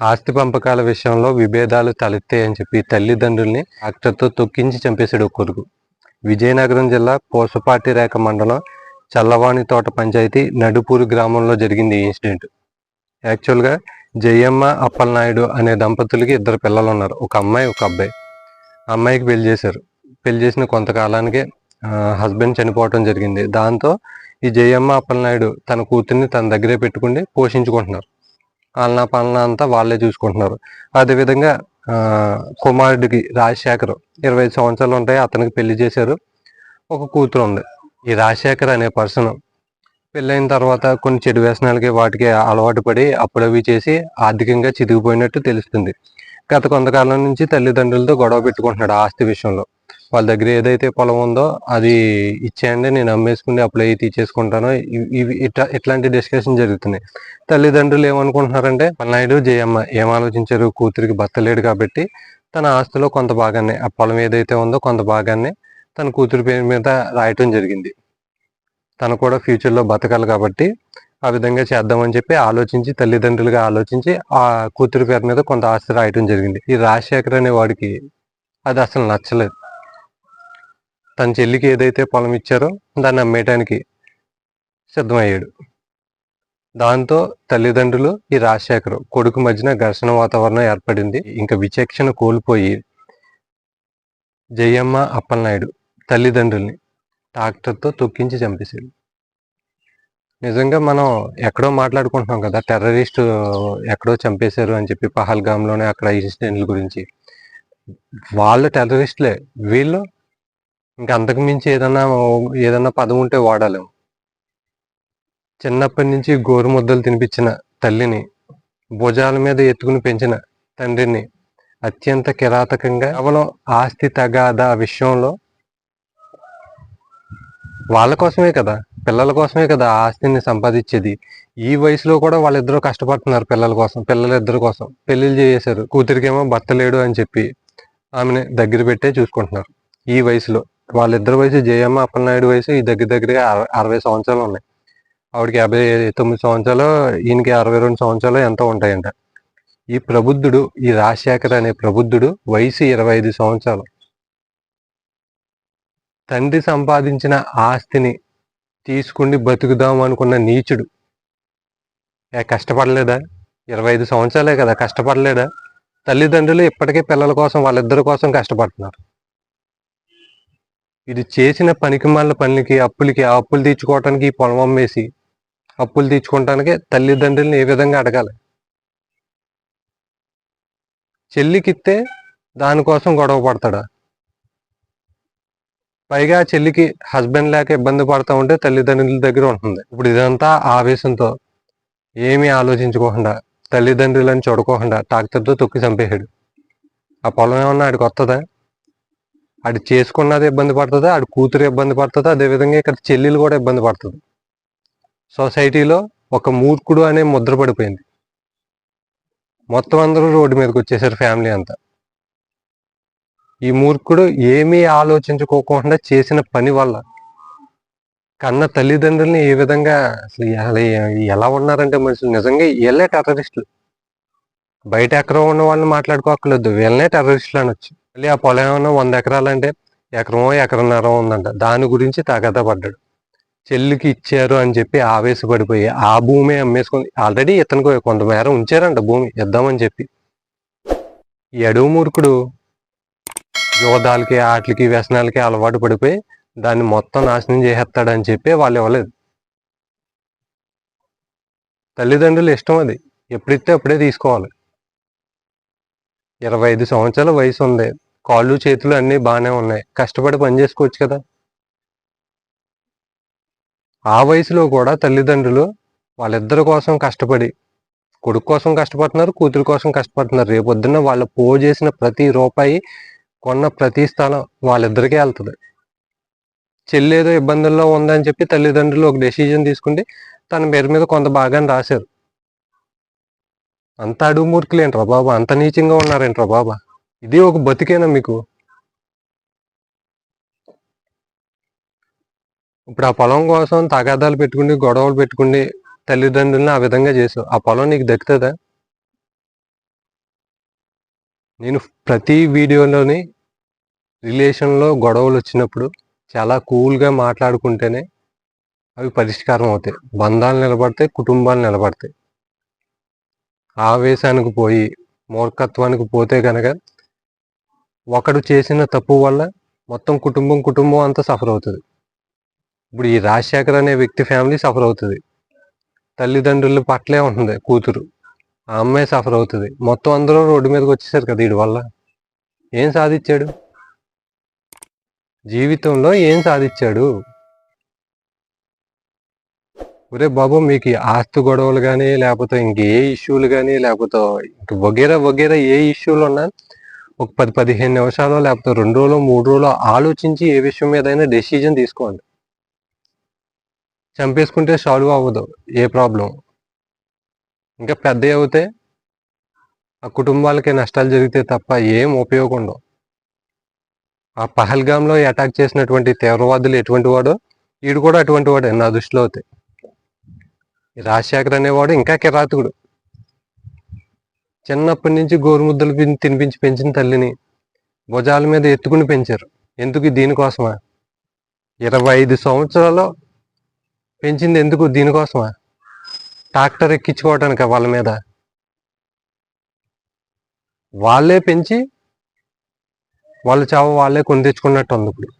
ఆస్తి పంపకాల విషయంలో విభేదాలు తలెత్తాయని చెప్పి తల్లిదండ్రుల్ని ట్రాక్టర్తో తొక్కించి చంపేశాడు ఒక కొడుకు. విజయనగరం జిల్లా పోసపాటి రేఖ మండలం చల్లవాణి తోట పంచాయతీ నడుపూరు గ్రామంలో జరిగింది ఈ ఇన్సిడెంట్. యాక్చువల్గా జయమ్మ అప్పలనాయుడు అనే దంపతులకి ఇద్దరు పిల్లలు ఉన్నారు ఒక అమ్మాయి ఒక అబ్బాయి. అమ్మాయికి పెళ్ళి చేశారు. పెళ్ళి చేసిన కొంతకాలానికే హస్బెండ్ చనిపోవటం జరిగింది. దాంతో ఈ జయమ్మ అప్పలనాయుడు తన కూతుర్ని తన దగ్గరే పెట్టుకుని పోషించుకుంటున్నారు. అన్న పాలన అంతా వాళ్ళే చూసుకుంటున్నారు. అదేవిధంగా కుమారుడికి రాజశేఖర్ ఇరవై ఐదు సంవత్సరాలు ఉంటాయి అతనికి పెళ్ళి చేశారు. ఒక కూతురు ఉంది. ఈ రాజశేఖర్ అనే పర్సన్ పెళ్ళైన తర్వాత కొన్ని చెడు వ్యసనాలకి వాటికి అలవాటు పడి అప్పుడవి చేసి ఆర్థికంగా చితికిపోయినట్టు తెలుస్తుంది. గత కొంతకాలం నుంచి తల్లిదండ్రులతో గొడవ పెట్టుకుంటున్నాడు ఆస్తి విషయంలో. వాళ్ళ దగ్గర ఏదైతే పొలం ఉందో అది ఇచ్చేయండి నేను అమ్మేసుకుని అప్పుడు అవి తీసేసుకుంటాను. ఇవి- ఇట్లా ఇట్లాంటి డిస్కషన్ జరుగుతున్నాయి. తల్లిదండ్రులు ఏమనుకుంటున్నారంటే పల్నాయుడు జయమ్మ ఏం ఆలోచించారు కూతురికి భర్త లేడు కాబట్టి తన ఆస్తిలో కొంత భాగాన్ని ఆ పొలం ఏదైతే ఉందో కొంత భాగాన్ని తన కూతురి పేరు మీద రాయటం జరిగింది. తను కూడా ఫ్యూచర్లో బతకాలి కాబట్టి ఆ విధంగా చేద్దామని చెప్పి ఆలోచించి తల్లిదండ్రులుగా ఆలోచించి ఆ కూతురి పేరు మీద కొంత ఆస్తి రాయటం జరిగింది. ఈ రాజశేఖర్ అనే వాడికి అది అసలు నచ్చలేదు. తన చెల్లికి ఏదైతే పొలం ఇచ్చారో దాన్ని అమ్మేయటానికి సిద్ధమయ్యాడు. దాంతో తల్లిదండ్రులు ఈ రాజశేఖర్ కొడుకు మధ్యన ఘర్షణ వాతావరణం ఏర్పడింది. ఇంకా విచక్షణ కోల్పోయి జయమ్మ అప్పలనాయుడు తల్లిదండ్రుల్ని ట్రాక్టర్తో తొక్కించి చంపేశాడు నిజంగా మనం ఎక్కడో మాట్లాడుకుంటున్నాం కదా టెర్రరిస్ట్ ఎక్కడో చంపేశారు అని చెప్పి పహల్గామ్లోనే అక్కడ ఇన్సిడెంట్ల గురించి. వాళ్ళు టెర్రరిస్ట్లే. వీళ్ళు ఇంకా అంతకు మించి ఏదన్నా ఏదన్నా పదం ఉంటే వాడాలేము చిన్నప్పటి నుంచి గోరు ముద్దలు తినిపించిన తల్లిని భుజాల మీద ఎత్తుకుని పెంచిన తండ్రిని అత్యంత కిరాతకంగా కేవలం ఆస్తి తగాదా విషయంలో వాళ్ళ కోసమే కదా పిల్లల కోసమే కదా ఆస్తిని సంపాదించేది. ఈ వయసులో కూడా వాళ్ళిద్దరూ కష్టపడుతున్నారు పిల్లల కోసం పిల్లలిద్దరి కోసం. పెళ్ళిళ్ళు చేసేశారు కూతురికేమో భర్త లేడు అని చెప్పి ఆమెని దగ్గర పెట్టే చూసుకుంటున్నారు ఈ వయసులో. వాళ్ళిద్దరి వయసు జయమ్మ అప్పలనాయుడు వయసు ఈ దగ్గర దగ్గరగా అర- అరవై సంవత్సరాలు ఉన్నాయి. ఆవిడకి యాభై తొమ్మిది సంవత్సరాలు ఈయనకి అరవై రెండు సంవత్సరాలు ఎంతో ఉంటాయంట. ఈ ప్రబుద్ధుడు ఈ రాజశేఖర్ అనే ప్రబుద్ధుడు వయసు ఇరవై ఐదు సంవత్సరాలు. తండ్రి సంపాదించిన ఆస్తిని తీసుకుని బతుకుదాం అనుకున్న నీచుడు. ఏ కష్టపడలేదా? ఇరవై ఐదు సంవత్సరాలే కదా కష్టపడలేదా? తల్లిదండ్రులు ఇప్పటికే పిల్లల కోసం వాళ్ళిద్దరి కోసం కష్టపడుతున్నారు. ఇది చేసిన పనికి మళ్ళీ పనులకి అప్పులకి ఆ అప్పులు తీర్చుకోవటానికి ఈ పొలం అమ్మేసి అప్పులు తీర్చుకోవటానికి తల్లిదండ్రుల్ని ఏ విధంగా అడగాలి? చెల్లికిస్తే దానికోసం గొడవ పడతాడా? పైగా చెల్లికి హస్బెండ్ లేక ఇబ్బంది పడతా ఉంటే తల్లిదండ్రుల దగ్గర ఉంటుంది. ఇప్పుడు ఇదంతా ఆవేశంతో ఏమీ ఆలోచించుకోకుండా తల్లిదండ్రులను చూడకోకుండా ట్రాక్టర్తో తొక్కి చంపేశాడు. ఆ పొలం ఏమన్నా ఆడికి వస్తుందా అటు చేసుకున్నది ఇబ్బంది పడుతుంది అటు కూతురు ఇబ్బంది పడుతుంది అదేవిధంగా ఇక్కడ చెల్లెలు కూడా ఇబ్బంది పడుతుంది. సొసైటీలో ఒక మూర్ఖుడు అనే ముద్ర పడిపోయింది. మొత్తం అందరూ రోడ్డు మీదకి వచ్చేసారు ఫ్యామిలీ అంతా. ఈ మూర్ఖుడు ఏమీ ఆలోచించుకోకుండా చేసిన పని వల్ల కన్న తల్లిదండ్రుల్ని ఏ విధంగా అసలు ఎలా ఉన్నారంటే మనుషులు నిజంగా వీళ్ళే టెర్రరిస్టులు బయట ఎక్కడో ఉన్న వాళ్ళని మాట్లాడుకోకలేదు వీళ్ళనే టెర్రరిస్టులు అనొచ్చు. మళ్ళీ ఆ పొలం ఏమన్నా వంద ఎకరాలంటే ఎకరమో ఎకరన్నర ఉందంట. దాని గురించి తగదా పడ్డాడు చెల్లికి ఇచ్చారు అని చెప్పి ఆవేశపడిపోయి ఆ భూమి అమ్మేసుకొని ఆల్రెడీ ఇతనికి కొంతమేర ఉంచారంట భూమి ఇద్దామని చెప్పి. ఈ మూర్ఖుడు యోధాలకి ఆటలకి వ్యసనాలకి అలవాటు పడిపోయి దాన్ని మొత్తం నాశనం చేసేస్తాడని చెప్పి వాళ్ళు ఇవ్వలేదు. తల్లిదండ్రులు ఇష్టం అది. ఎప్పుడైతే అప్పుడే తీసుకోవాలి. ఇరవై ఐదు సంవత్సరాల వయసు ఉంది కాళ్ళు చేతులు అన్నీ బాగానే ఉన్నాయి. కష్టపడి పని చేసుకోవచ్చు కదా. ఆ వయసులో కూడా తల్లిదండ్రులు వాళ్ళిద్దరి కోసం కష్టపడి కొడుకు కోసం కష్టపడుతున్నారు కూతురు కోసం కష్టపడుతున్నారు. రేపొద్దున్న వాళ్ళ పో చేసిన ప్రతి రూపాయి కొన్న ప్రతి స్థలం వాళ్ళిద్దరికే వెళ్తుంది. చెల్లి ఏదో ఇబ్బందుల్లో ఉందని చెప్పి తల్లిదండ్రులు ఒక డెసిజన్ తీసుకుంటే తన పేరు మీద కొంత భాగాన్ని రాశారు. అంత అడుగు మూర్ఖులేంట్రా బాబా? అంత నీచంగా ఉన్నారేంట్రా బాబా? ఇది ఒక బతికేనా మీకు? ఇప్పుడు ఆ పొలం కోసం తగాదాలు పెట్టుకుని గొడవలు పెట్టుకుని తల్లిదండ్రులను ఆ విధంగా చేసావు. ఆ పొలం నీకు దక్కుతుందా? నేను ప్రతి వీడియోలోని రిలేషన్లో గొడవలు వచ్చినప్పుడు చాలా కూల్గా మాట్లాడుకుంటేనే అవి పరిష్కారం అవుతాయి. బంధాలు నిలబడతాయి కుటుంబాలు నిలబడతాయి. ఆవేశానికి పోయి మూర్ఖత్వానికి పోతే కనుక ఒకడు చేసిన తప్పు వల్ల మొత్తం కుటుంబం కుటుంబం అంతా సఫర్ అవుతుంది. ఇప్పుడు ఈ రాజశేఖర్ అనే వ్యక్తి ఫ్యామిలీ సఫర్ అవుతుంది. తల్లిదండ్రుల పట్లే ఉంటుంది కూతురు. ఆ అమ్మాయి సఫర్ అవుతుంది. మొత్తం అందరూ రోడ్డు మీదకి వచ్చేసారు కదా వీడి వల్ల. ఏం సాధించాడు? జీవితంలో ఏం సాధించాడు? ఒరే బాబు మీకు ఈ ఆస్తి గొడవలు కానీ లేకపోతే ఇంకే ఇష్యూలు కానీ లేకపోతే ఇంక వగేరా వగేరా ఏ ఇష్యూలు ఉన్నా ఒక పది పదిహేను నిమిషాలు లేకపోతే రెండు రోజులు మూడు రోజులు ఆలోచించి ఏ విషయం మీద అయినా డెసిజన్ తీసుకోండి. చంపేసుకుంటే సాల్వ్ అవ్వదు ఏ ప్రాబ్లం ఇంకా పెద్ద అవుతే ఆ కుటుంబాలకి నష్టాలు జరిగితే తప్ప ఏం ఉపయోగం ఉండవు. ఆ పహల్గామ్లో అటాక్ చేసినటువంటి తీవ్రవాదులు ఎటువంటి వాడో వీడు కూడా అటువంటి వాడే నా దృష్టిలో అవుతాయి రాజశేఖర్ అనేవాడు ఇంకా కిరాతకుడు. చిన్నప్పటి నుంచి గోరుముద్దలు తినిపించి పెంచిన తల్లిని భుజాల మీద ఎత్తుకుని పెంచారు. ఎందుకు దీనికోసమా? ఇరవై ఐదు సంవత్సరాలు పెంచింది ఎందుకు దీనికోసమా? ట్రాక్టర్ ఎక్కించుకోవటానికి వాళ్ళ మీద? వాళ్ళే పెంచి వాళ్ళ చావ వాళ్ళే కొని తెచ్చుకున్నట్టు ఉంది ఇప్పుడు.